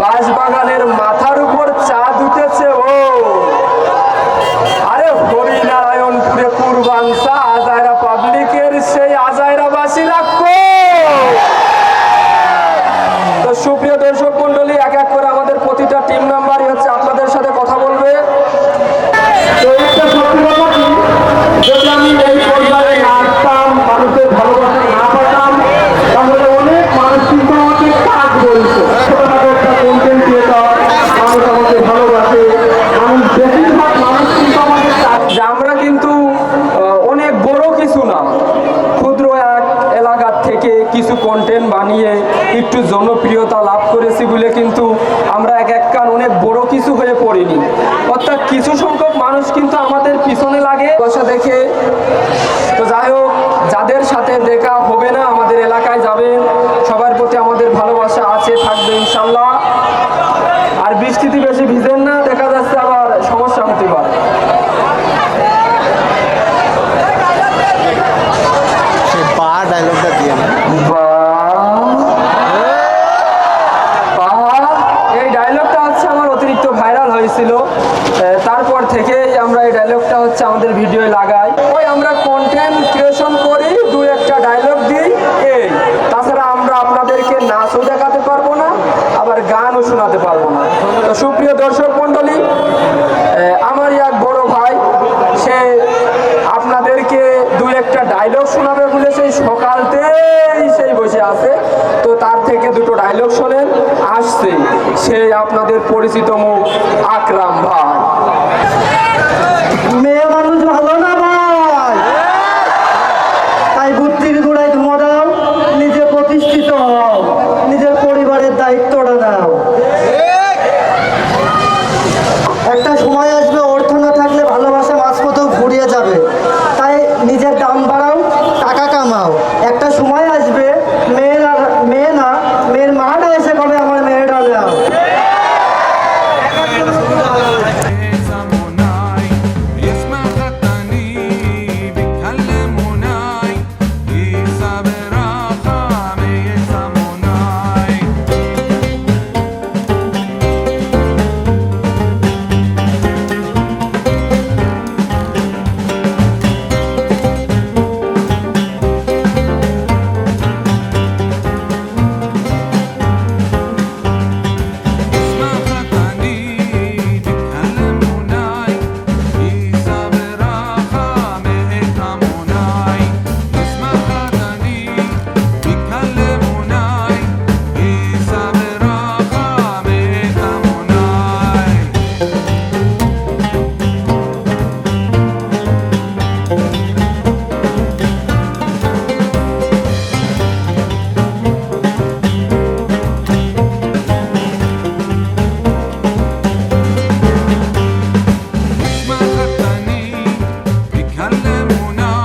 বাঁশবাগানের মাথার উপর চাঁদ উঠেছে ও। আরে হরিনারায়ণপুরে পূর্বাংশা আজায়রা পাবলিকের সেই আজায়রা বাসীরা তো সুপ্রিয় একটু জনপ্রিয়তা লাভ করেছি বলে কিন্তু আমরা এক এক কান অনেক বড় কিছু হয়ে পড়িনি। অর্থাৎ কিছু সংখ্যক মানুষ কিন্তু আমাদের পিছনে লাগে। বসা দেখে দেখাতে পারব না, আবার গানও শোনাতে পারব না। তো সুপ্রিয় দর্শক মন্ডলী আমার এক বড় ভাই, সে আপনাদেরকে দু একটা ডায়লগ শোনাবে বলে সেই সকালতেই সেই বসে আছে। তো তার থেকে দুটো ডায়লগ শোনেন, আসছে। সেই আপনাদের পরিচিত মুখ